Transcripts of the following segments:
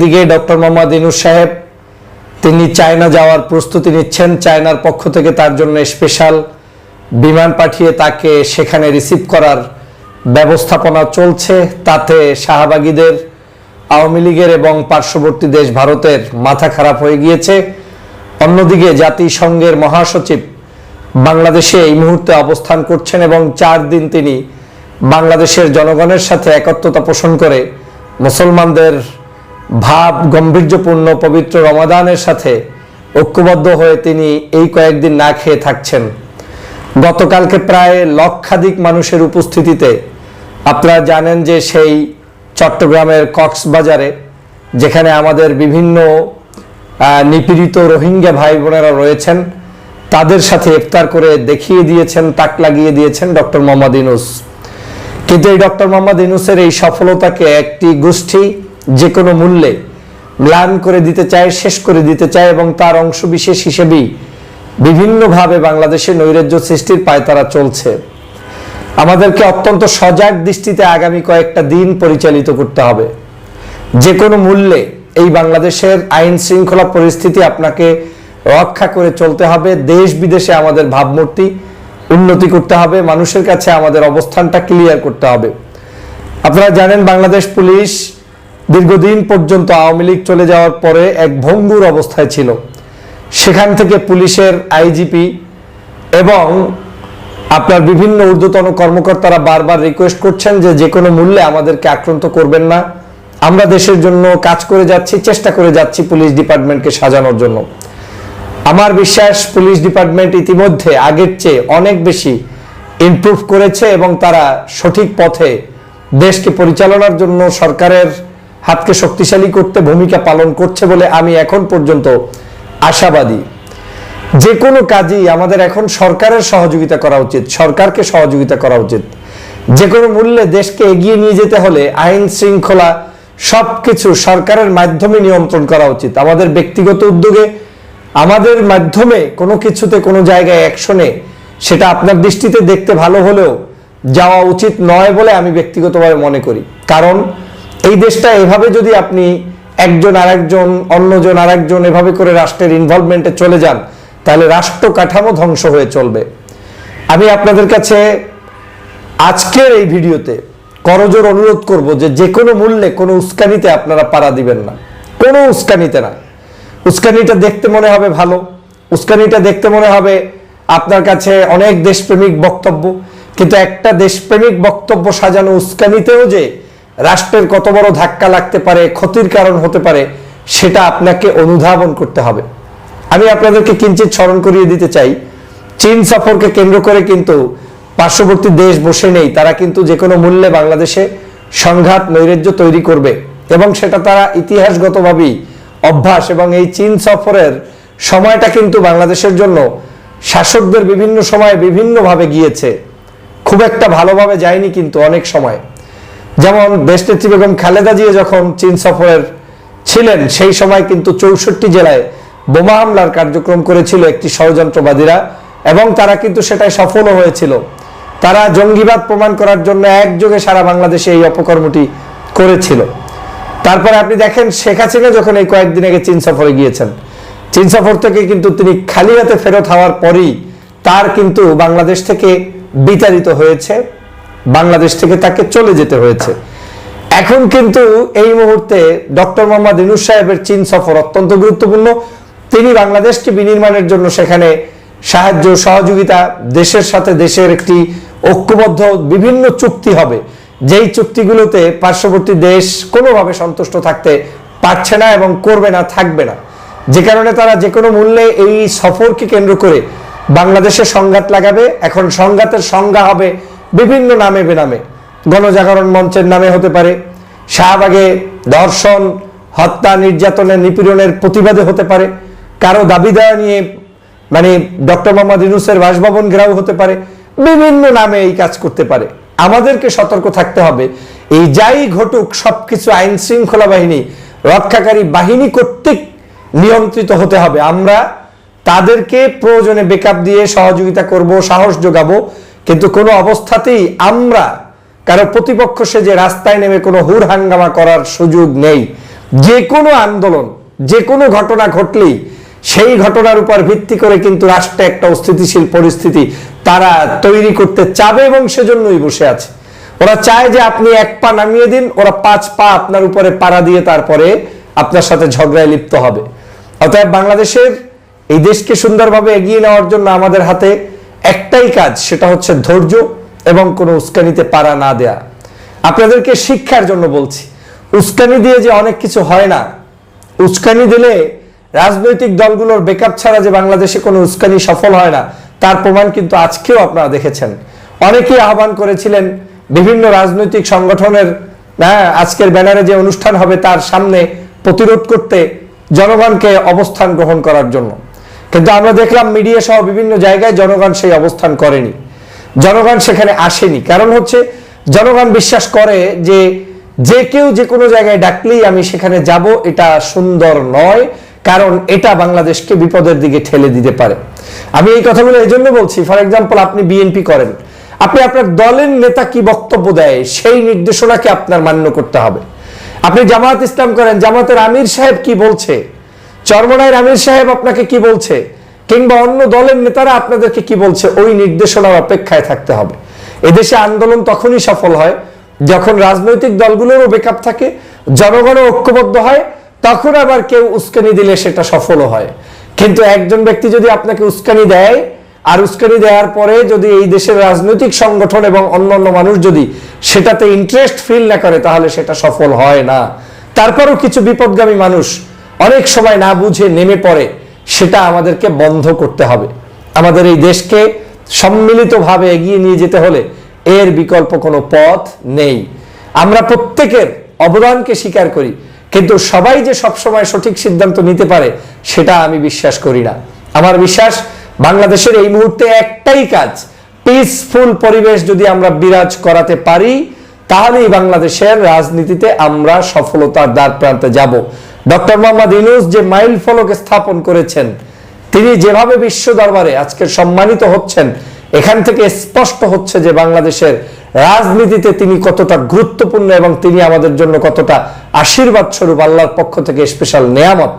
একদিকে ডক্টর মোহাম্মদ ইনুস সাহেব, তিনি চায়না যাওয়ার প্রস্তুতি নিচ্ছেন, চায়নার পক্ষ থেকে তার জন্য স্পেশাল বিমান পাঠিয়ে তাকে সেখানে রিসিভ করার ব্যবস্থাপনা চলছে। তাতে শাহবাগীদের, আওয়ামী লীগের এবং পার্শ্ববর্তী দেশ ভারতের মাথা খারাপ হয়ে গিয়েছে। অন্যদিকে জাতিসংঘের মহাসচিব বাংলাদেশে এই মুহূর্তে অবস্থান করছেন এবং চার দিন তিনি বাংলাদেশের জনগণের সাথে একত্রতা পোষণ করে মুসলমানদের ভাব গম্ভীর্যপূর্ণ পবিত্র রমাদানের সাথে ঐক্যবদ্ধ হয়ে তিনি এই কয়েকদিন না খেয়ে থাকছেন। গতকালকে প্রায় লক্ষাধিক মানুষের উপস্থিতিতে আপনারা জানেন যে সেই চট্টগ্রামের কক্সবাজারে, যেখানে আমাদের বিভিন্ন নিপীড়িত রোহিঙ্গা ভাই বোনেরা রয়েছেন, তাদের সাথে ইফতার করে দেখিয়ে দিয়েছেন, তাক লাগিয়ে দিয়েছেন ডক্টর মোহাম্মদ ইনুস কিন্তু এই ডক্টর মোহাম্মদ ইনুসের এই সফলতাকে একটি গোষ্ঠী যে কোনো মূল্যে ম্লান করে দিতে চায়, শেষ করে দিতে চায় এবং তার অংশবিশেষ হিসেবেই বিভিন্নভাবে বাংলাদেশে নৈরাজ্য সৃষ্টির পায়তারা চলছে। আমাদেরকে অত্যন্ত সজাগ দৃষ্টিতে আগামী কয়েকটা দিন পরিচালিত করতে হবে। যে কোনো মূল্যে এই বাংলাদেশের আইন শৃঙ্খলা পরিস্থিতি আপনাকে রক্ষা করে চলতে হবে। দেশ বিদেশে আমাদের ভাবমূর্তি উন্নতি করতে হবে। মানুষের কাছে আমাদের অবস্থানটা ক্লিয়ার করতে হবে। আপনারা জানেন, বাংলাদেশ পুলিশ দীর্ঘদিন পর্যন্ত আওয়ামী লীগ চলে যাওয়ার পরে এক ভঙ্গুর অবস্থায় ছিল। সেখান থেকে পুলিশের আইজিপি এবং আপনার বিভিন্ন ঊর্ধ্বতন কর্মকর্তারা বারবার রিকোয়েস্ট করছেন যে যে কোনো মূল্যে আমাদেরকে আক্রান্ত করবেন না। আমরা দেশের জন্য কাজ করে যাচ্ছি, চেষ্টা করে যাচ্ছি পুলিশ ডিপার্টমেন্টকে সাজানোর জন্য। আমার বিশ্বাস, পুলিশ ডিপার্টমেন্ট ইতিমধ্যে আগের চেয়ে অনেক বেশি ইমপ্রুভ করেছে এবং তারা সঠিক পথে দেশকে পরিচালনার জন্য সরকারের হাতকে শক্তিশালী করতে, ভূমিকা পালন করছে বলে আমি এখন পর্যন্ত আশাবাদী। যে কোনো কাজই আমাদের এখন সরকারের সহযোগিতা করা উচিত, সরকারকে সহযোগিতা করা উচিত। যে কোনো মূল্যে দেশকে এগিয়ে নিয়ে যেতে হলে আইন শৃঙ্খলা সবকিছু সরকারের মাধ্যমে নিয়ন্ত্রণ করা উচিত। আমাদের ব্যক্তিগত উদ্যোগে, আমাদের মাধ্যমে কোনো কিছুতে, কোনো জায়গায় অ্যাকশনে সেটা আপনার দৃষ্টিতে দেখতে ভালো হলেও যাওয়া উচিত নয় বলে আমি ব্যক্তিগতভাবে মনে করি। কারণ এই দেশটা এভাবে যদি আপনি একজন আরেকজন, অন্যজন আরেকজন এভাবে করে রাষ্ট্রের ইনভলভমেন্টে চলে যান, তাহলে রাষ্ট্র কাঠামো ধ্বংস হয়ে চলবে। আমি আপনাদের কাছে আজকের এই ভিডিওতে করজোর অনুরোধ করব যে যে কোনো মূল্যে, কোনো উস্কানিতে আপনারা পাড়া দিবেন না। কোনো উস্কানিতে না। উস্কানিটা দেখতে মনে হবে ভালো। উস্কানিটা দেখতে মনে হবে আপনার কাছে অনেক দেশপ্রেমিক বক্তব্য, কিন্তু একটা দেশপ্রেমিক বক্তব্য সাজানো উস্কানিতেও যে রাষ্ট্রের কত বড় ধাক্কা লাগতে পারে, ক্ষতির কারণ হতে পারে, সেটা আপনাকে অনুধাবন করতে হবে। আমি আপনাদেরকে কিঞ্চিত স্মরণ করিয়ে দিতে চাই, চীন সফরকে কেন্দ্র করে কিন্তু পার্শ্ববর্তী দেশ বসে নেই, তারা কিন্তু যে কোনো মূল্যে বাংলাদেশে সংঘাত, নৈরাজ্য তৈরি করবে এবং সেটা তারা ইতিহাসগতভাবেই অভ্যাস এবং এই চীন সফরের সময়টা কিন্তু বাংলাদেশের জন্য শাসকদের বিভিন্ন সময়ে বিভিন্নভাবে গিয়েছে। খুব একটা ভালোভাবে যায়নি কিন্তু অনেক সময়। যেমন দেশনেত্রী বেগম খালেদা জিয়া যখন চীন সফরের ছিলেন, সেই সময় কিন্তু চৌষট্টি জেলায় বোমা হামলার কার্যক্রম করেছিল একটি ষড়যন্ত্রবাদীরা এবং তারা কিন্তু সেটাই সফলও হয়েছিল। তারা জঙ্গিবাদ প্রমাণ করার জন্য একযোগে সারা বাংলাদেশে এই অপকর্মটি করেছিল। তারপরে আপনি দেখেন, শেখ হাসিনা যখন এই কয়েকদিন আগে চীন সফরে গিয়েছেন, চীন সফর থেকে কিন্তু তিনি খালি হাতে ফেরত হওয়ার পরই তার কিন্তু বাংলাদেশ থেকে বিতাড়িত হয়েছে। বাংলাদেশ থেকে তাকে চলে যেতে হয়েছে। এখন কিন্তু এই মুহূর্তে ডক্টর মোহাম্মদ ইনুস সাহেবের চীন সফর অত্যন্ত গুরুত্বপূর্ণ। তিনি বাংলাদেশকে বিনির্মাণের জন্য সেখানে সাহায্য, সহযোগিতা, দেশের সাথে দেশের একটি ঐক্যবদ্ধ বিভিন্ন চুক্তি হবে। যেই চুক্তিগুলোতে পার্শ্ববর্তী দেশ কোনোভাবে সন্তুষ্ট থাকতে পারছে না এবং করবে না, থাকবে না। যে কারণে তারা যে কোনো মূল্যে এই সফরকে কেন্দ্র করে বাংলাদেশে সংঘাত লাগাবে। এখন সংঘাতের সংজ্ঞা হবে বিভিন্ন নামে বেনামে। গণজাগরণ মঞ্চের নামে হতে পারে। শাহবাগে ধর্ষণ, হত্যা, নির্যাতনের নিপীড়নের প্রতিবাদে হতে পারে। কারও দাবি দেওয়া নিয়ে মানে ডক্টর মোহাম্মদ ইউনুসের বাসভবন ঘেরাও হতে পারে। বিভিন্ন নামে এই কাজ করতে পারে। আমাদেরকে সতর্ক থাকতে হবে। এই যাই ঘটুক, সবকিছু আইন শৃঙ্খলা বাহিনী, রক্ষাকারী বাহিনী কর্তৃক নিয়ন্ত্রিত হতে হবে। আমরা তাদেরকে প্রয়োজনে বেকআপ দিয়ে সহযোগিতা করব, সাহস যোগাবো। কিন্তু কোনো অবস্থাতেই আমরা, কারও প্রতিপক্ষ সে যে রাস্তায় নেমে কোনো হুর হাঙ্গামা করার সুযোগ নেই। যে কোনো আন্দোলন, যে কোনো ঘটনা ঘটলেই সেই ঘটনার উপর ভিত্তি করে কিন্তু রাষ্ট্রে একটা অস্থিতিশীল পরিস্থিতি তারা তৈরি করতে চাবে এবং সেজন্যই বসে আছে। ওরা চায় যে আপনি এক পা নামিয়ে দিন, ওরা পাঁচ পা আপনার উপরে পাড়া দিয়ে তারপরে আপনার সাথে ঝগড়ায় লিপ্ত হবে। অতএব বাংলাদেশের এই দেশকে সুন্দরভাবে এগিয়ে নেওয়ার জন্য আমাদের হাতে একটাই কাজ, সেটা হচ্ছে ধৈর্য এবং কোনো উস্কানিতে পারা না দেয়া। আপনাদেরকে শিক্ষার জন্য বলছি, উস্কানি দিয়ে যে অনেক কিছু হয় না, উস্কানি দিলে রাজনৈতিক দলগুলোর বেকআপ ছাড়া যে বাংলাদেশে কোনো উস্কানি সফল হয় না, তার প্রমাণ কিন্তু আজকেও আপনারা দেখেছেন। অনেকেই আহ্বান করেছিলেন বিভিন্ন রাজনৈতিক সংগঠনের হ্যাঁ আজকের ব্যানারে যে অনুষ্ঠান হবে তার সামনে প্রতিরোধ করতে জনগণকে অবস্থান গ্রহণ করার জন্য। কিন্তু আমরা দেখলাম মিডিয়া সহ বিভিন্ন জায়গায় জনগণ সেই অবস্থান করেনি। জনগণ সেখানে আসেনি। কারণ হচ্ছে, জনগণ বিশ্বাস করে যে যে কেউ যে কোনো জায়গায় ডাকলেই আমি সেখানে যাব, এটা সুন্দর নয়, কারণ এটা বাংলাদেশকে বিপদের দিকে ঠেলে দিতে পারে। আমি এই কথাগুলো এই জন্য বলছি, ফর এক্সাম্পল আপনি বিএনপি করেন। আপনি আপনার দলের নেতা কি বক্তব্য দেয়, সেই নির্দেশনাকে আপনার মান্য করতে হবে। আপনি জামাত ইসলাম করেন, জামাতের আমির সাহেব কি বলছে চরমনায়ের আমির সাহেব আপনাকে কি বলছে? কিংবা অন্য দলের নেতারা আপনাদেরকে কি বলছে? ওই নির্দেশনার অপেক্ষায় থাকতে হবে। এদেশে আন্দোলন তখনই সফল হয় যখন রাজনৈতিক দলগুলোরও বেকআপ থাকে, জনগণও ঐক্যবদ্ধ হয়, তখন আবার কেউ উস্কানি দিলে সেটা সফলও হয়। কিন্তু একজন ব্যক্তি যদি আপনাকে উস্কানি দেয়, আর উস্কানি দেওয়ার পরে যদি এই দেশের রাজনৈতিক সংগঠন এবং অন্যান্য মানুষ যদি সেটাতে ইন্টারেস্ট ফিল না করে, তাহলে সেটা সফল হয় না। তারপরও কিছু বিপদগামী মানুষ অনেক সময় না বুঝে নেমে পড়ে, সেটা আমাদেরকে বন্ধ করতে হবে। আমাদের এই দেশকে সম্মিলিতভাবে এগিয়ে নিয়ে যেতে হলে এর বিকল্প কোনো পথ নেই। আমরা প্রত্যেকের অবদানকে স্বীকার করি, কিন্তু সবাই যে সবসময় সঠিক সিদ্ধান্ত নিতে পারে, সেটা আমি বিশ্বাস করি না। আমার বিশ্বাস, বাংলাদেশের এই মুহূর্তে একটাই কাজ পিসফুল পরিবেশ যদি আমরা বিরাজ করাতে পারি, তাহলেই বাংলাদেশের রাজনীতিতে আমরা সফলতার দ্বার প্রান্তে যাব। ডক্টর মোহাম্মদ ইনুস যে মাইল ফলক স্থাপন করেছেন, তিনি যেভাবে বিশ্ব দরবারে আজকে সম্মানিত হচ্ছেন, এখান থেকে স্পষ্ট হচ্ছে যে বাংলাদেশের রাজনীতিতে তিনি কতটা গুরুত্বপূর্ণ এবং তিনি আমাদের জন্য কতটা আশীর্বাদ স্বরূপ আল্লাহর পক্ষ থেকে স্পেশাল নেয়ামত।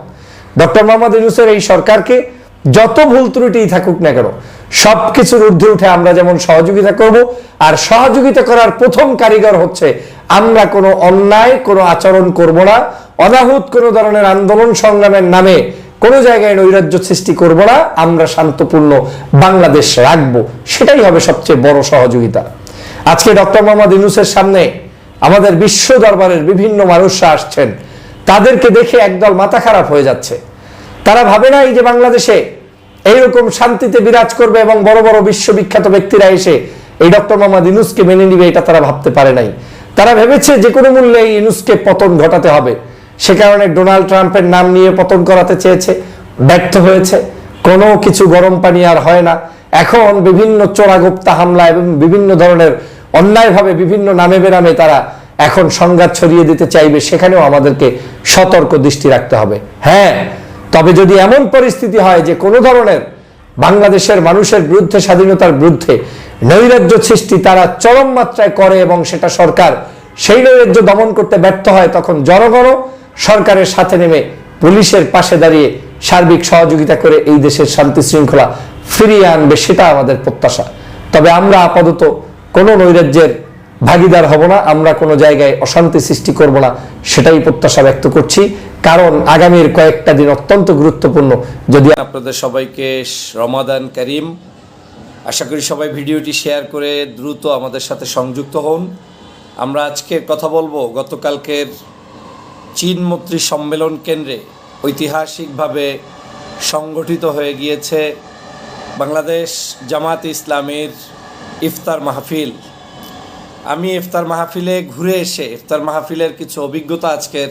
ডক্টর মোহাম্মদ ইউনুসের এই সরকারকে যত ভুল ত্রুটিই থাকুক না কেন, সবকিছুর ঊর্ধ্বে উঠে আমরা যেমন সহযোগিতা করব, আর সহযোগিতা করার প্রথম কারিগর হচ্ছে আমরা কোনো অন্যায়, কোনো আচরণ করব না, অনাহুত কোনো ধরনের আন্দোলন সংগ্রামের নামে কোনো জায়গায় নৈরাজ্য সৃষ্টি করব না, আমরা শান্তপূর্ণ বাংলাদেশ রাখব। সেটাই হবে সবচেয়ে বড় সহযোগিতা। আজকে ডক্টর মোহাম্মদ ইউনুসের সামনে আমাদের বিশ্ব দরবারের বিভিন্ন মানুষরা আসছেন। তাদেরকে দেখে একদল মাথা খারাপ হয়ে যাচ্ছে। তারা ভাবে না এই যে বাংলাদেশে এইরকম শান্তিতে বিরাজ করবে এবং বড় বড় বিশ্ববিখ্যাত ব্যক্তিরা এসে এই ডক্টর মোহাম্মদ ইনুসকে মেনে নিবে, এটা তারা ভাবতে পারে নাই। তারা ভেবেছে যে কোনো মূল্যে এই ইনুসকে পতন ঘটাতে হবে। সে কারণে ডোনাল্ড ট্রাম্পের নাম নিয়ে পতন করাতে চেয়েছে, ব্যর্থ হয়েছে। কোনো কিছু গরম পানি আর হয় না। এখন বিভিন্ন চোরাগুপ্তা হামলা এবং বিভিন্ন ধরনের অন্যায়ভাবে বিভিন্ন নামে বেনামে তারা এখন সংঘাত ছড়িয়ে দিতে চাইবে, সেখানেও আমাদেরকে সতর্ক দৃষ্টি রাখতে হবে। হ্যাঁ তবে যদি এমন পরিস্থিতি হয় যে কোনো ধরনের বাংলাদেশের মানুষের বিরুদ্ধে, স্বাধীনতার বিরুদ্ধে নৈরাজ্য সৃষ্টি তারা চরম মাত্রায় করে এবং সেটা সরকার সেই নৈরাজ্য দমন করতে ব্যর্থ হয়, তখন জনগণও সরকারের সাথে নেমে পুলিশের পাশে দাঁড়িয়ে সার্বিক সহযোগিতা করে এই দেশের শান্তি শৃঙ্খলা ফিরিয়ে আনবে, সেটা আমাদের প্রত্যাশা। তবে আমরা আপাতত কোনো নৈরাজ্যের ভাগিদার হব না, আমরা কোনো জায়গায় অশান্তি সৃষ্টি করব না, সেটাই প্রত্যাশা ব্যক্ত করছি। কারণ আগামীর কয়েকটা দিন অত্যন্ত গুরুত্বপূর্ণ। যদি আপনাদের সবাইকে রমাদান করিম। আশা করি সবাই ভিডিওটি শেয়ার করে দ্রুত আমাদের সাথে সংযুক্ত হন। আমরা আজকে কথা বলব গতকালকের চীন মন্ত্রী সম্মেলন কেন্দ্রে। ঐতিহাসিকভাবে সংগঠিত হয়ে গিয়েছে বাংলাদেশ জামাত ইসলামের ইফতার মাহফিল। আমি ইফতার মাহফিলে ঘুরে এসে, ইফতার মাহফিলের কিছু অভিজ্ঞতা আজকের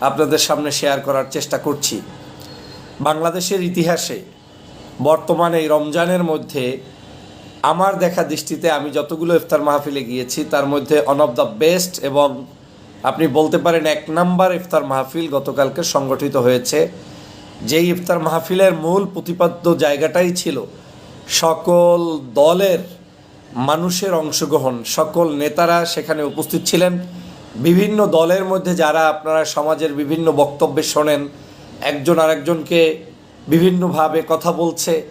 আপনাদের সামনে শেয়ার করার চেষ্টা করছি। বাংলাদেশের ইতিহাসে, বর্তমানে এই রমজানের মধ্যে আমার দেখা দৃষ্টিতে আমি যতগুলো ইফতার মাহফিলে গিয়েছি, তার মধ্যে অন অফ দ্য বেস্ট এবং আপনি বলতে পারেন এক নাম্বার ইফতার মাহফিল গতকালকে সংগঠিত হয়েছে। যেই ইফতার মাহফিলের মূল প্রতিপাদ্য জায়গাটাই ছিল সকল দলের মানুষের অংশগ্রহণ। সকল নেতারা সেখানে উপস্থিত ছিলেন। বিভিন্ন দলের মধ্যে যারা আপনারা সমাজের বিভিন্ন বক্তব্যে শোনেন, একজন আরেকজনকে বিভিন্নভাবে কথা বলছে,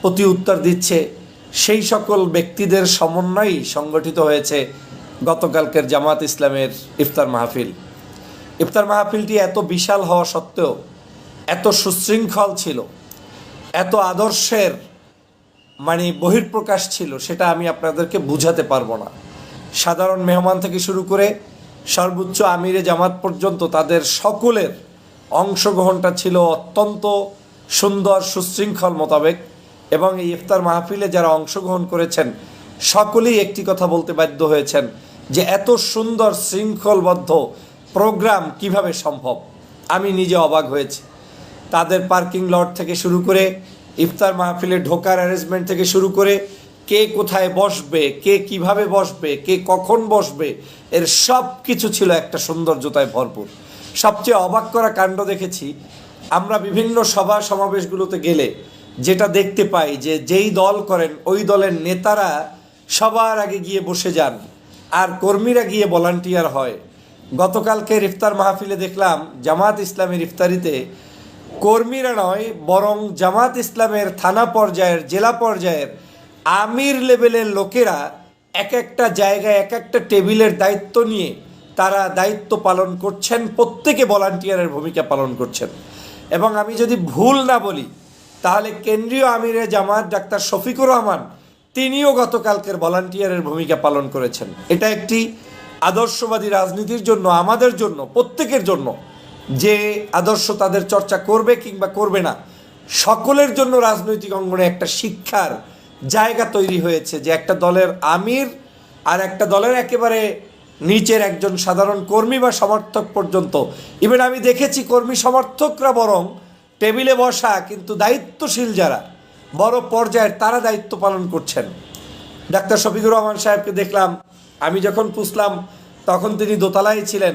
প্রতি উত্তর দিচ্ছে। সেই সকল ব্যক্তিদের সমন্বয়েই সংগঠিত হয়েছে গতকালকের জামাত ইসলামের ইফতার মাহফিল। ইফতার মাহফিলটি এত বিশাল হওয়া সত্ত্বেও, এত সুশৃঙ্খল ছিল, এত আদর্শের মানে বহির্প্রকাশ ছিল, সেটা আমি আপনাদেরকে বুঝাতে পারব না। সাধারণ মেহমান থেকে শুরু করে সর্বোচ্চ আমিরে জামাত পর্যন্ত তাদের সকলের অংশগ্রহণটা ছিল অত্যন্ত সুন্দর, সুশৃঙ্খল মোতাবেক এবং এই ইফতার মাহফিলে যারা অংশগ্রহণ করেছেন, সকলেই একটি কথা বলতে বাধ্য হয়েছেন যে এত সুন্দর, শৃঙ্খলবদ্ধ প্রোগ্রাম কীভাবে সম্ভব? আমি নিজে অবাক হয়েছি। তাদের পার্কিং লট থেকে শুরু করে ইফতার মাহফিলে ঢোকার অ্যারেঞ্জমেন্ট থেকে শুরু করে কে কোথায় বসবে, কে কীভাবে বসবে, কে কখন বসবে, এর সব কিছু ছিল একটা সৌন্দর্যতায় ভরপুর। সবচেয়ে অবাক করা কাণ্ড দেখেছি, আমরা বিভিন্ন সভা সমাবেশগুলোতে গেলে যেটা দেখতে পাই যে যেই দল করেন, ওই দলের নেতারা সবার আগে গিয়ে বসে যান, আর কর্মীরা গিয়ে ভলান্টিয়ার হয়। গতকালকে ইফতার মাহফিলে দেখলাম জামাত ইসলামের ইফতারিতে কর্মীরা নয়, বরং জামাত ইসলামের থানা পর্যায়ের, জেলা পর্যায়ের আমির লেভেলের লোকেরা এক একটা জায়গায়, এক একটা টেবিলের দায়িত্ব নিয়ে তারা দায়িত্ব পালন করছেন, প্রত্যেকে ভলান্টিয়ারের ভূমিকা পালন করছেন। এবং আমি যদি ভুল না বলি, তাহলে কেন্দ্রীয় আমিরে জামাত ডাক্তার শফিকুর রহমান, তিনিও গতকালকের ভলান্টিয়ারের ভূমিকা পালন করেছেন। এটা একটি আদর্শবাদী রাজনীতির জন্য, আমাদের জন্য, প্রত্যেকের জন্য যে আদর্শ তাদের চর্চা করবে কিংবা করবে না, সকলের জন্য রাজনৈতিক অঙ্গনে একটা শিক্ষার জায়গা তৈরি হয়েছে যে একটা দলের আমির আর একটা দলের একেবারে নিচের একজন সাধারণ কর্মী বা সমর্থক পর্যন্ত। ইভেন আমি দেখেছি কর্মী সমর্থকরা বরং টেবিলে বসা কিন্তু দায়িত্বশীল যারা, বড় পর্যায়ের তারা দায়িত্ব পালন করছেন। ডাক্তার শফিকুর রহমান সাহেবকে দেখলাম, আমি যখন পুষলাম তখন তিনি দোতলায় ছিলেন।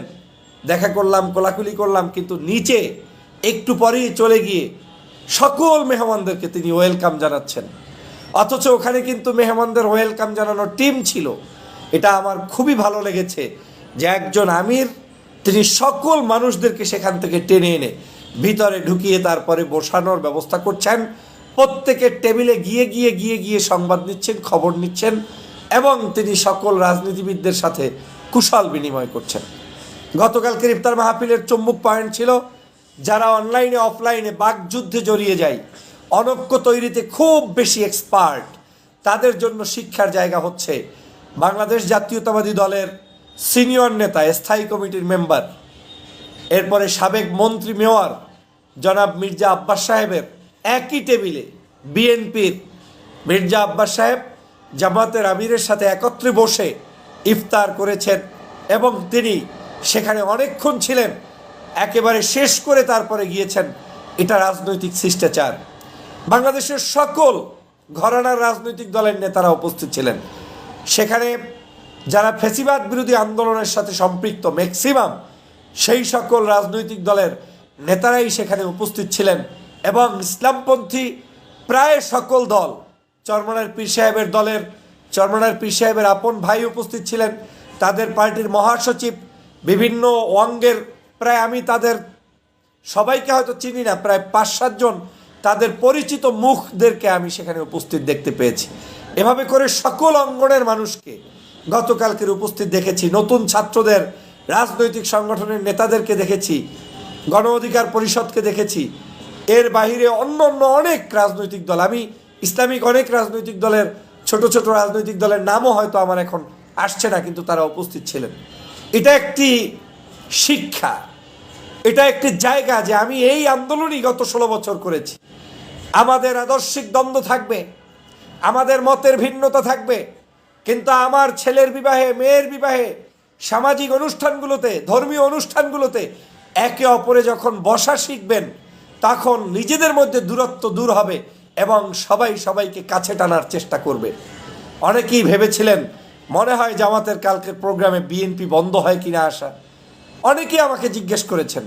দেখা করলাম, কোলাকুলি করলাম, কিন্তু নিচে একটু পরেই চলে গিয়ে সকল মেহমানদেরকে তিনি ওয়েলকাম জানাচ্ছেন। অথচ ওখানে কিন্তু মেহমানদের ওয়েলকাম জানানোর টিম ছিল। এটা আমার খুবই ভালো লেগেছে যে একজন আমির, তিনি সকল মানুষদেরকে সেখান থেকে টেনে এনে ভিতরে ঢুকিয়ে তারপরে বসানোর ব্যবস্থা করছেন। প্রত্যেকের টেবিলে গিয়ে গিয়ে গিয়ে গিয়ে সংবাদ নিচ্ছেন, খবর নিচ্ছেন এবং তিনি সকল রাজনীতিবিদদের সাথে কুশল বিনিময় করছেন। গতকালকের ইফতার মাহফিলের চুম্বক পয়েন্ট ছিল, যারা অনলাইনে অফলাইনে বাকযুদ্ধে জড়িয়ে যায়। অনক্য তৈরিতে খুব বেশি এক্সপার্ট তাদের জন্য শিক্ষার জায়গা হচ্ছে বাংলাদেশ জাতীয়তাবাদী দলের সিনিয়র নেতা, স্থায়ী কমিটির মেম্বার। এরপরে সাবেক মন্ত্রী মেয়র জনাব মির্জা আব্বাস সাহেবের একই টেবিলে বিএনপির মির্জা আব্বাস সাহেব জামাতের আমিরের সাথে একত্রে বসে ইফতার করেছেন এবং তিনি সেখানে অনেকক্ষণ ছিলেন। একেবারে শেষ করে তারপরে গিয়েছেন। এটা রাজনৈতিক শিষ্টাচার। বাংলাদেশের সকল ঘরানার রাজনৈতিক দলের নেতারা উপস্থিত ছিলেন। সেখানে যারা ফেসিবাদ বিরোধী আন্দোলনের সাথে সম্পৃক্ত ম্যাক্সিমাম, সেই সকল রাজনৈতিক দলের নেতারাই সেখানে উপস্থিত ছিলেন এবং ইসলামপন্থী প্রায় সকল দল, চরমনার পীর সাহেবের দলের, চরমনার পীর সাহেবের আপন ভাই উপস্থিত ছিলেন। তাদের পার্টির মহাসচিব বিভিন্ন অঙ্গের, প্রায় আমি তাদের সবাইকে হয়তো চিনি না, প্রায় পাঁচ সাতজন তাদের পরিচিত মুখদেরকে আমি সেখানে উপস্থিত দেখতে পেয়েছি। এভাবে করে সকল অঙ্গনের মানুষকে গতকালকের উপস্থিত দেখেছি। নতুন ছাত্রদের, রাজনৈতিক সংগঠনের নেতাদেরকে দেখেছি, গণ অধিকার পরিষদকে দেখেছি। এর বাহিরে অন্য অন্য অনেক রাজনৈতিক দল। আমি ইসলামিক অনেক রাজনৈতিক দলের, ছোট ছোট রাজনৈতিক দলের নামও হয়তো আমার এখন আসছে না, কিন্তু তারা উপস্থিত ছিলেন। এটা একটি শিক্ষা, এটা একটি জায়গা যে আমি এই আন্দোলনই গত ষোলো বছর করেছি। আমাদের আদর্শিক দ্বন্দ্ব থাকবে, আমাদের মতের ভিন্নতা থাকবে, কিন্তু আমার ছেলের বিবাহে, মেয়ের বিবাহে, সামাজিক অনুষ্ঠানগুলোতে, ধর্মীয় অনুষ্ঠানগুলোতে একে অপরে যখন বসা শিখবেন, তখন নিজেদের মধ্যে দূরত্ব দূর হবে এবং সবাই সবাইকে কাছে টানার চেষ্টা করবে। অনেকেই ভেবেছিলেন মনে হয় জামাতের কালকের প্রোগ্রামে বিএনপি বন্ধ হয় কিনা আসা অনেকেই আমাকে জিজ্ঞেস করেছেন।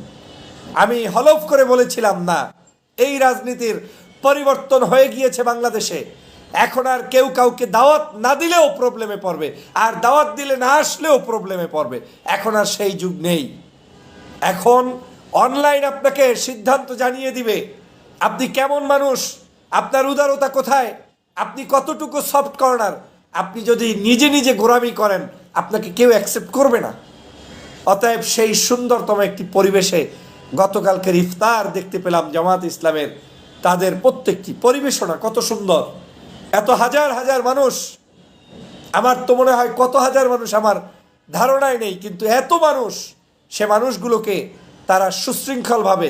আমি হলফ করে বলেছিলাম, না, এই রাজনীতির পরিবর্তন হয়ে গিয়েছে বাংলাদেশে। এখন আর কেউ কাউকে দাওয়াত না দিলেও প্রবলেমে পড়বে। আর দাওয়াত দিলে না আসলেও প্রবলেমে পড়বে। এখন আর সেই যুগ নেই। এখন অনলাইন আপনাকে সিদ্ধান্ত জানিয়ে দিবে, আপনি কেমন মানুষ? আপনার উদারতা কোথায়? আপনি কতটুকু সফট কর্নার আপনি যদি নিজে নিজে গোরামি করেন, আপনাকে কেউ অ্যাকসেপ্ট করবে না। অতএব সেই সুন্দরতম একটি পরিবেশে গতকালকের ইফতার দেখতে পেলাম জামাত ইসলামের। তাদের প্রত্যেকটি পরিবেশনা কত সুন্দর। এত হাজার হাজার মানুষ। আমার তো মনে হয় কত হাজার মানুষ আমার ধারণায় নেই, কিন্তু এত মানুষ, সে মানুষগুলোকে তারা সুশৃঙ্খলভাবে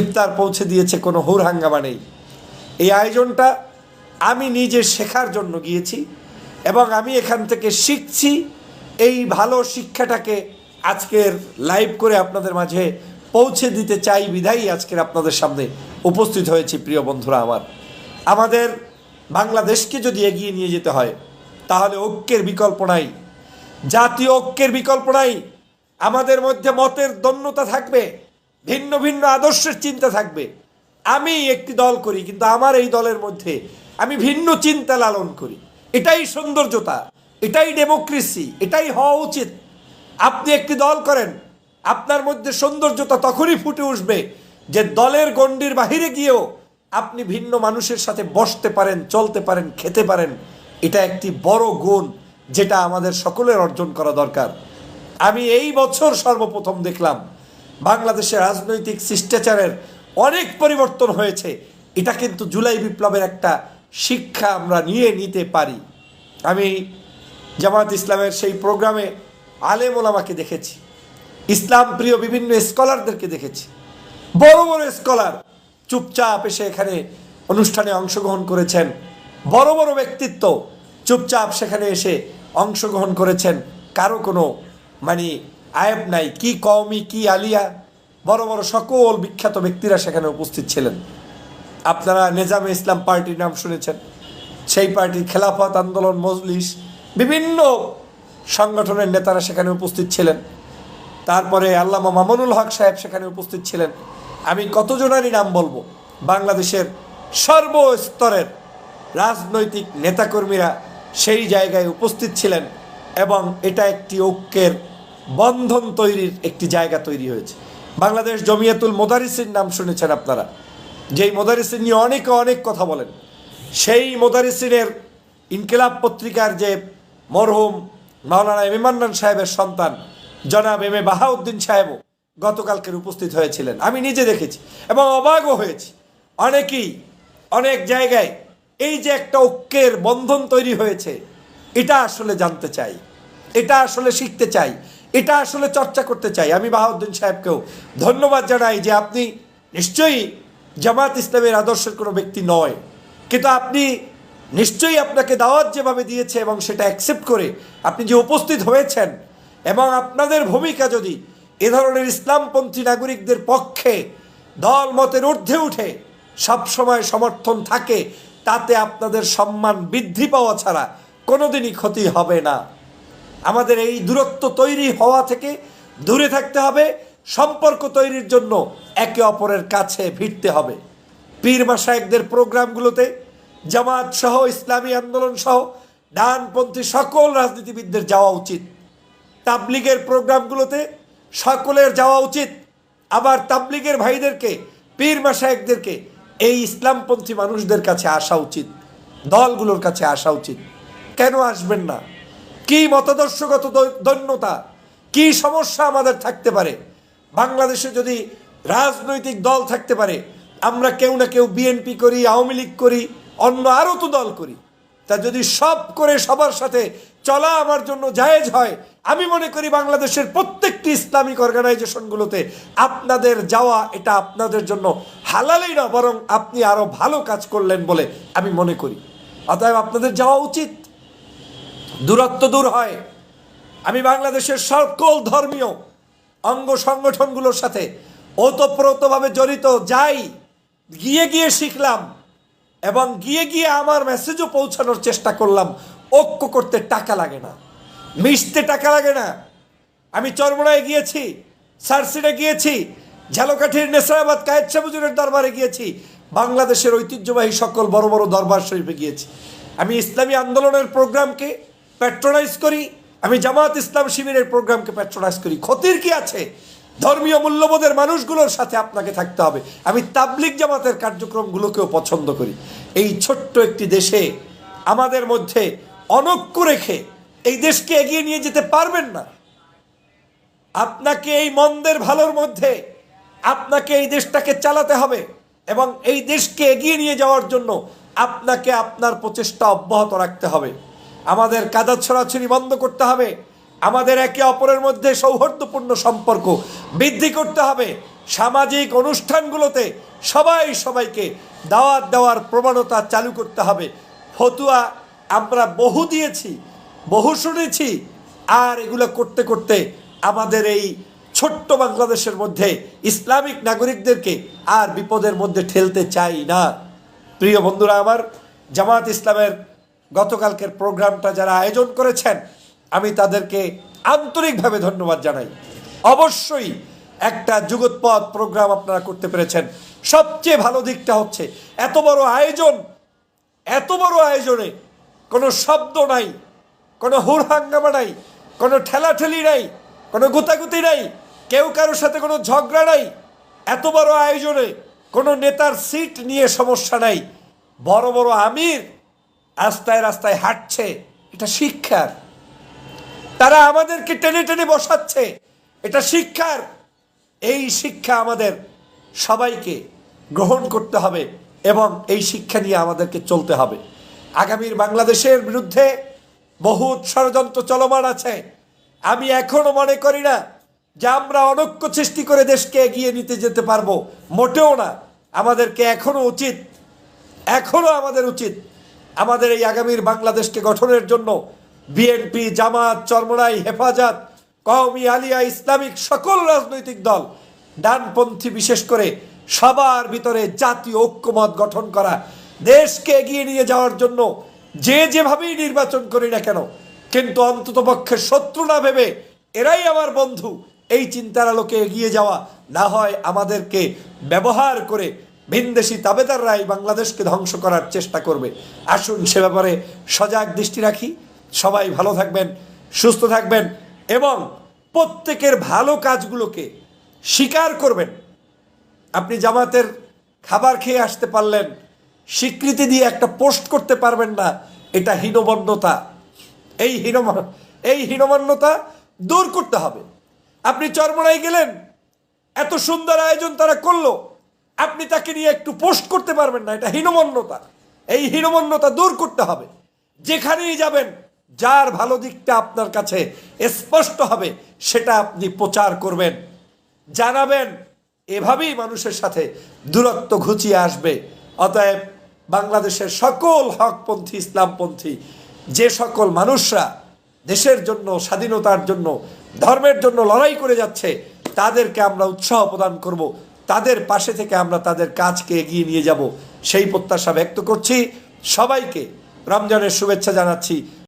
ইফতার পৌঁছে দিয়েছে, কোনো হুর হাঙ্গামা নেই। এই আয়োজনটা আমি নিজে শেখার জন্য গিয়েছি। এবং আমি এখান থেকে শিখছি এই ভালো শিক্ষাটাকে আজকের লাইভ করে আপনাদের মাঝে পৌঁছে দিতে চাই বিধাই আজকের আপনাদের সামনে উপস্থিত হয়েছি প্রিয় বন্ধুরা আমার। আমাদের বাংলাদেশকে যদি এগিয়ে নিয়ে যেতে হয়, তাহলে ঐক্যের বিকল্প নাই। জাতীয় ঐক্যের বিকল্প নাই। আমাদের মধ্যে মতের দন্যতা থাকবে, ভিন্ন ভিন্ন আদর্শের চিন্তা থাকবে। আমি একটি দল করি, কিন্তু আমার এই দলের মধ্যে আমি ভিন্ন চিন্তা লালন করি। এটাই সৌন্দর্যতা, এটাই ডেমোক্রেসি এটাই হওয়া উচিত। আপনি একটি দল করেন, আপনার মধ্যে সৌন্দর্যতা তখনই ফুটে উঠবে যে দলের গণ্ডির বাহিরে গিয়েও আপনি ভিন্ন মানুষের সাথে বসতে পারেন, চলতে পারেন, খেতে পারেন। এটা একটি বড় গুণ যেটা আমাদের সকলের অর্জন করা দরকার। আমি এই বছর সর্বপ্রথম দেখলাম বাংলাদেশের রাজনৈতিক শিষ্টাচারের অনেক পরিবর্তন হয়েছে। এটা কিন্তু জুলাই বিপ্লবের একটা শিক্ষা আমরা নিয়ে নিতে পারি। আমি জামাত ইসলামের সেই প্রোগ্রামে আলেম ওলামাকে দেখেছি। ইসলাম প্রিয় বিভিন্ন স্কলারদেরকে দেখেছি। বড় বড় স্কলার চুপচাপ এসে এখানে অনুষ্ঠানে অংশগ্রহণ করেছেন। বড় বড় ব্যক্তিত্ব চুপচাপ সেখানে এসে অংশগ্রহণ করেছেন। কারও কোনো মানে আয়েব নাই, কি কওমি, কি আলিয়া, বড় বড় সকল বিখ্যাত ব্যক্তিরা সেখানে উপস্থিত ছিলেন। আপনারা নিজামে ইসলাম পার্টির নাম শুনেছেন। সেই পার্টির খেলাফত আন্দোলন, মজলিস, বিভিন্ন সংগঠনের নেতারা সেখানে উপস্থিত ছিলেন। তারপরে আল্লামা মামুনুল হক সাহেব সেখানে উপস্থিত ছিলেন। আমি কতজনারই নাম বলব? বাংলাদেশের সর্বস্তরের রাজনৈতিক নেতাকর্মীরা সেই জায়গায় উপস্থিত ছিলেন এবং এটা একটি ঐক্যের বন্ধন তৈরির একটি জায়গা তৈরি হয়েছে। বাংলাদেশ জমিয়াতুল মোদারিসের নাম শুনেছেন আপনারা। যেই মোদারিসিন নিয়ে অনেকে অনেক কথা বলেন, সেই মোদারিসিনের ইনকিলাব পত্রিকার যে মরহুম মাওলানা এম ইমান্নান সাহেবের সন্তান জনাব এম এ বাহাউদ্দিন সাহেবও গতকালকের উপস্থিত হয়েছিলেন। আমি নিজে দেখেছি এবং অবাকও হয়েছি। অনেকেই অনেক জায়গায় এই যে একটা ঐক্যের বন্ধন তৈরি হয়েছে, এটা আসলে জানতে চাই, এটা আসলে শিখতে চাই, এটা আসলে চর্চা করতে চাই। আমি বাহাউদ্দিন সাহেবকেও ধন্যবাদ জানাই যে আপনি নিশ্চয়ই জামাত ইসলামের আদর্শের কোনো ব্যক্তি নয়। কিন্তু আপনি নিশ্চয়ই আপনাকে দাওয়াত যেভাবে দিয়েছে এবং সেটা অ্যাকসেপ্ট করে আপনি যে উপস্থিত হয়েছেন এবং আপনাদের ভূমিকা যদি এ ধরনের ইসলামপন্থী নাগরিকদের পক্ষে দল মতের ঊর্ধ্বে উঠে সবসময় সমর্থন থাকে, তাতে আপনাদের সম্মান বৃদ্ধি পাওয়া ছাড়া কোনোদিনই ক্ষতি হবে না। আমাদের এই দূরত্ব তৈরি হওয়া থেকে দূরে থাকতে হবে। সম্পর্ক তৈরির জন্য একে অপরের কাছে ভিড়তে হবে। পীর মাসায়কদের প্রোগ্রামগুলোতে জামাত সহ, ইসলামী আন্দোলন সহ ডানপন্থী সকল রাজনীতিবিদদের যাওয়া উচিত। তাবলিগের প্রোগ্রামগুলোতে সকলের যাওয়া উচিত। আবার তাবলিগের ভাইদেরকে, পীর মাসায়কদেরকে এই ইসলামপন্থী মানুষদের কাছে আসা উচিত। দলগুলোর কাছে আসা উচিত। কেন আসবেন না? কি মতাদর্শগত দৈন্যতা, কি সমস্যা আমাদের থাকতে পারে? বাংলাদেশে যদি রাজনৈতিক দল থাকতে পারে, আমরা কেউ না কেউ বিএনপি করি, আওয়ামী লীগ করি, অন্য আরও তো দল করি। তা যদি সব করে সবার সাথে চলা আমার জন্য জায়েজ হয়, আমি মনে করি বাংলাদেশের প্রত্যেকটি ইসলামিক অর্গানাইজেশনগুলোতে আপনাদের যাওয়া এটা আপনাদের জন্য হালালেই না, বরং আপনি আরও ভালো কাজ করলেন বলে আমি মনে করি। অতএব আপনাদের যাওয়া উচিত। দূরত্ব দূর হয়। আমি বাংলাদেশের সকল ধর্মীয় অঙ্গ সংগঠনগুলোর সাথে ওতপ্রোতভাবে জড়িত, যাই গিয়ে গিয়ে শিখলাম এবং গিয়ে গিয়ে আমার মেসেজও পৌঁছানোর চেষ্টা করলাম, ঐক্য করতে টাকা লাগে না। মিশতে টাকা লাগে না। আমি চরমোড়ায় গিয়েছি, সারসিডে গিয়েছি, ঝালকাঠির, নেসরাবাদ, কায়েদ সাবুজুরের দরবারে গিয়েছি, বাংলাদেশের ঐতিহ্যবাহী সকল বড় বড় দরবার শরীফে গিয়েছি। আমি ইসলামী আন্দোলনের প্রোগ্রামকে প্যাট্রোনাইজ করি আমি জামাত ইসলাম শিবিরের প্রোগ্রামকে প্যাট্রোনাইজ করি। ক্ষতির কি আছে? ধর্মীয় মূল্যবোধের মানুষগুলোর সাথে আপনাকে থাকতে হবে। আমি তাবলিক জামাতের কার্যক্রমগুলোকেও পছন্দ করি। এই ছোট্ট একটি দেশে আমাদের মধ্যে অনক্য রেখে এই দেশকে এগিয়ে নিয়ে যেতে পারবেন না। আপনাকে এই মন্দের ভালোর মধ্যে আপনাকে এই দেশটাকে চালাতে হবে এবং এই দেশকে এগিয়ে নিয়ে যাওয়ার জন্য আপনাকে আপনার প্রচেষ্টা অব্যাহত রাখতে হবে। আমাদের কাদা ছড়াছড়ি বন্ধ করতে হবে। আমাদের একে অপরের মধ্যে সৌহার্দ্যপূর্ণ সম্পর্ক বৃদ্ধি করতে হবে। সামাজিক অনুষ্ঠানগুলোতে সবাই সবাইকে দাওয়াত দেওয়ার প্রবণতা চালু করতে হবে। ফতুয়া আমরা বহু দিয়েছি, বহু শুনেছি, আর এগুলো করতে করতে আমাদের এই ছোট্ট বাংলাদেশের মধ্যে ইসলামিক নাগরিকদেরকে আর বিপদের মধ্যে ঠেলতে চাই না। প্রিয় বন্ধুরা আমার জামাত ইসলামের গতকালকের প্রোগ্রামটা যারা আয়োজন করেছেন, আমি তাদেরকে আন্তরিকভাবে ধন্যবাদ জানাই। অবশ্যই একটা যুগোৎপদ প্রোগ্রাম আপনারা করতে পেরেছেন। সবচেয়ে ভালো দিকটা হচ্ছে, এত বড় আয়োজন, এত বড় আয়োজনে কোনো শব্দ নাই, কোনো হুর হাঙ্গামা নাই, কোনো ঠেলাঠেলি নাই, কোনো গুতাগুতি নাই, কেউ কারোর সাথে কোনো ঝগড়া নাই, এত বড় আয়োজনে কোনো নেতার সিট নিয়ে সমস্যা নাই, বড় বড় আমির রাস্তায় রাস্তায় হাঁটছে, এটা শিক্ষার। তারা আমাদেরকে টেনে টেনে বসাচ্ছে, এটা শিক্ষার। এই শিক্ষা আমাদের সবাইকে গ্রহণ করতে হবে এবং এই শিক্ষা নিয়ে আমাদেরকে চলতে হবে। আগামীর বাংলাদেশের বিরুদ্ধে বহু ষড়যন্ত্র চলমান আছে। আমি এখনও মনে করি না যে আমরা অনৈক্য সৃষ্টি করে দেশকে এগিয়ে নিতে যেতে পারব, মোটেও না। আমাদেরকে এখনও উচিত, এখনও আমাদের উচিত আমাদের এই আগামীর বাংলাদেশকে গঠনের জন্য বিএনপি জামাত, চরমনাই, হেফাজত, কওমি আলিয়া ইসলামিক সকল রাজনৈতিক দল, ডানপন্থী বিশেষ করে, সবার ভিতরে জাতীয় ঐক্যমত গঠন করা, দেশকে এগিয়ে নিয়ে যাওয়ার জন্য যে যেভাবেই নির্বাচন করি না কেন, কিন্তু অন্ততপক্ষে শত্রু না ভেবে এরাই আমার বন্ধু, এই চিন্তার আলোকে এগিয়ে যাওয়া না হয় আমাদেরকে ব্যবহার করে ভিনদেশি তাবেদাররাই বাংলাদেশকে ধ্বংস করার চেষ্টা করবে। আসুন সে ব্যাপারে সজাগ দৃষ্টি রাখি। সবাই ভালো থাকবেন, সুস্থ থাকবেন এবং প্রত্যেকের ভালো কাজগুলোকে স্বীকার করবেন। আপনি জামাতের খাবার খেয়ে আসতে পারলেন, স্বীকৃতি দিয়ে একটা পোস্ট করতে পারবেন না, এটা হীনমন্যতা। এই হীনম, এই হীনমান্যতা দূর করতে হবে। আপনি চরমনাই গেলেন, এত সুন্দর আয়োজন তারা করল আপনি তাকে নিয়ে একটু পোস্ট করতে পারবেন না, এটা হীনমন্যতা। এই হীনমন্যতা দূর করতে হবে। যেখানেই যাবেন, যার ভালো দিকটা আপনার কাছে স্পষ্ট হবে, সেটা আপনি প্রচার করবেন। জানাবেন, এভাবেই মানুষের সাথে দূরত্ব ঘুচিয়ে আসবে। অতএব বাংলাদেশের সকল হকপন্থী, ইসলামপন্থী, যে সকল মানুষরা দেশের জন্য, স্বাধীনতার জন্য, ধর্মের জন্য লড়াই করে যাচ্ছে, তাদেরকে আমরা উৎসাহ প্রদান করব। তাদের পাশে থেকে আমরা তাদের কাজকে এগিয়ে নিয়ে যাব। সেই প্রত্যাশা ব্যক্ত করছি। সবাইকে রমজানের শুভেচ্ছা জানাচ্ছি।